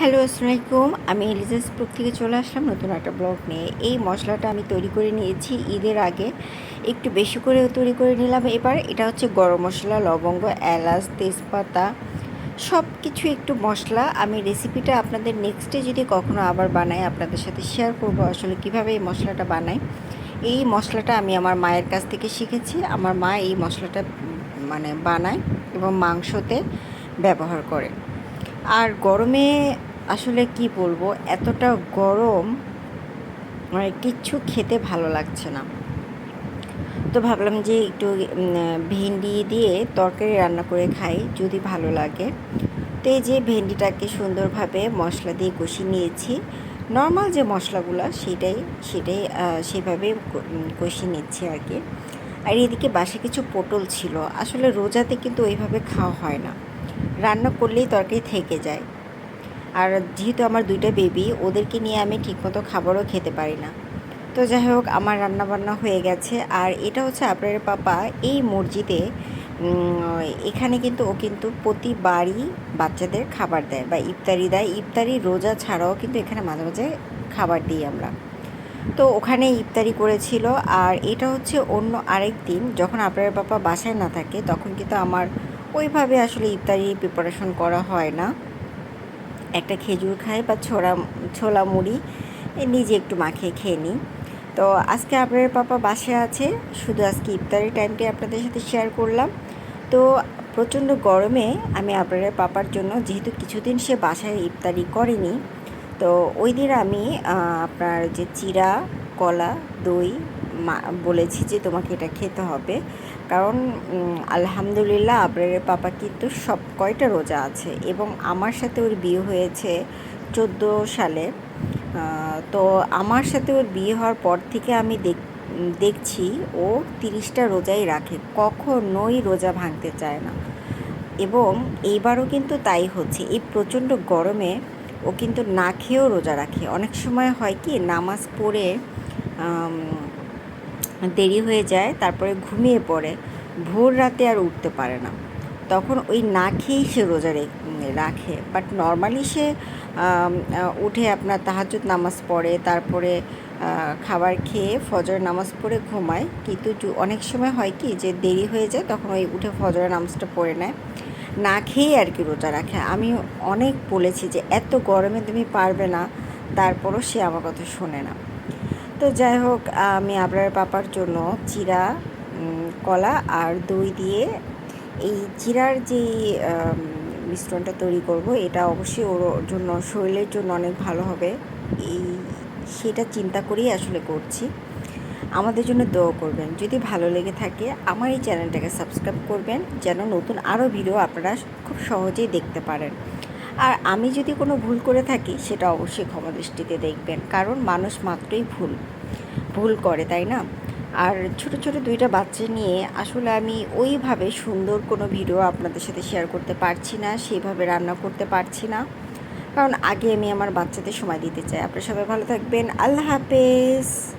Hello আসসালামাইকুম আমি এলিজাস blog থেকে চলে আসলাম নতুন একটা ব্লগ নিয়ে। এই মশলাটা আমি তৈরি করে নিয়েছি ঈদের আগে। একটু বেশি করে তৈরি করে নিলাম এবার। এটা হচ্ছে গরম মশলা, লবঙ্গ, এলাচ, তেজপাতা সব কিছু একটু মশলা। আমি রেসিপিটা আপনাদের নেক্সটে যদি কখনো আবার বানাই, আপনাদের সাথে শেয়ার করব আসলে কীভাবে এই মশলাটা বানাই। এই মশলাটা আমি আমার মায়ের কাছ থেকে শিখেছি। আমার মা এই মশলাটা মানে বানায় এবং মাংসতে ব্যবহার করে। আর গরমে আসলে কি বলব, এতটা গরম মানে কিচ্ছু খেতে ভালো লাগছে না। তো ভাবলাম যে একটু ভেন্ডি দিয়ে তরকারি রান্না করে খাই যদি ভালো লাগে। তো এই যে ভেন্ডিটাকে সুন্দরভাবে মশলা দিয়ে কষিয়ে নিয়েছি। নর্মাল যে মশলাগুলো সেটাই সেটাই সেভাবে কষিয়ে নিচ্ছি আর কি। আর এদিকে বাসে কিছু পটল ছিল। আসলে রোজাতে কিন্তু ওইভাবে খাওয়া হয় না। রান্না করলেই তরকারি থেকে যায়। আর যেহেতু আমার দুইটা বেবি ওদেরকে নিয়ে আমি ঠিকমতো খাবারও খেতে পারি না। তো যাই হোক, আমার রান্নাবান্না হয়ে গেছে। আর এটা হচ্ছে আপনার পাপা এই মসজিদে এখানে কিন্তু ও কিন্তু প্রতিবারই বাচ্চাদের খাবার দেয় বা ইফতারি দেয়। ইফতারি রোজা ছাড়াও কিন্তু এখানে মাঝে মাঝে খাবার দিই আমরা। তো ওখানে ইফতারি করেছিল। আর এটা হচ্ছে অন্য আরেক দিন, যখন আপনার পাপা বাসায় না থাকে, তখন কিন্তু আমার ওইভাবে আসলে ইফতারি প্রিপারেশন করা হয় না। একটা খেজুর খাই বা ছোড়া ছোলা মুড়ি নিজে একটু মাখিয়ে খেয়ে নিই। তো আজকে আপনার পাপা বাসে আছে, শুধু আজকে ইফতারি টাইমটি আপনাদের সাথে শেয়ার করলাম। তো প্রচণ্ড গরমে আমি আপনার পাপার জন্য, যেহেতু কিছুদিন সে বাসায় ইফতারি করেনি, তো ওই দিন আমি আপনার যে চিরা, কলা, দই বলেছি যে তোমাকে এটা খেতে হবে। কারণ আলহামদুলিল্লাহ আবরারের পাপা কিন্তু সব কয়টা রোজা আছে এবং আমার সাথে ওর বিয়ে হয়েছে চোদ্দ সালে। তো আমার সাথে ওর বিয়ে হওয়ার পর থেকে আমি দেখ, দেখছি ও তিরিশটা রোজাই রাখে, কখনোই রোজা ভাঙতে চায় না। এবং এইবারও কিন্তু তাই হচ্ছে, এই প্রচণ্ড গরমে ও কিন্তু না খেয়েও রোজা রাখে। অনেক সময় হয় কি, নামাজ পড়ে দেরি হয়ে যায়, তারপরে ঘুমিয়ে পড়ে। ভোর রাতে আর উঠতে পারে না। তখন ওই না খেয়েই সে রোজা রাখে। বাট নর্মালি সে উঠে আপনার তাহাজুদ নামাজ পড়ে, তারপরে খাবার খেয়ে ফজর নামাজ পড়ে ঘুমায়। কিন্তু অনেক সময় হয় কি যে দেরি হয়ে যায়, তখন ওই উঠে ফজরের নামাজটা পড়ে নেয়। না খেয়েই আর কি রোজা রাখে। আমি অনেক বলেছি যে, এত গরমে তুমি পারবে না। তারপরও সে আমার কথা শোনে না। তো যাই হোক, আমি আপনার পাপার জন্য চিরা কলা আর দই দিয়ে এই চিরার যে মিশ্রণটা তৈরি করব, এটা অবশ্যই ওর জন্য, শরীরের জন্য অনেক ভালো হবে। এই, সেটা চিন্তা করেই আসলে করছি। আমাদের জন্য দোয়া করবেন। যদি ভালো লেগে থাকে, আমার এই চ্যানেলটাকে সাবস্ক্রাইব করবেন, যেন নতুন আরও ভিডিও আপনারা খুব সহজেই দেখতে পারেন। আর আমি যদি কোনো ভুল করে থাকি, সেটা অবশ্যই ক্ষমা দৃষ্টিতে দেখবেন। কারণ মানুষ মাত্রই ভুল ভুল করে, তাই না? আর ছোট ছোট দুইটা বাচ্চা নিয়ে আসলে আমি ওইভাবে সুন্দর কোনো ভিডিও আপনাদের সাথে শেয়ার করতে পারছি না সেইভাবে রান্না করতে পারছি না। কারণ আগে আমি আমার বাচ্চাদের সময় দিতে চাই। আপনারা সবাই ভালো থাকবেন। আল্লাহ হাফেজ।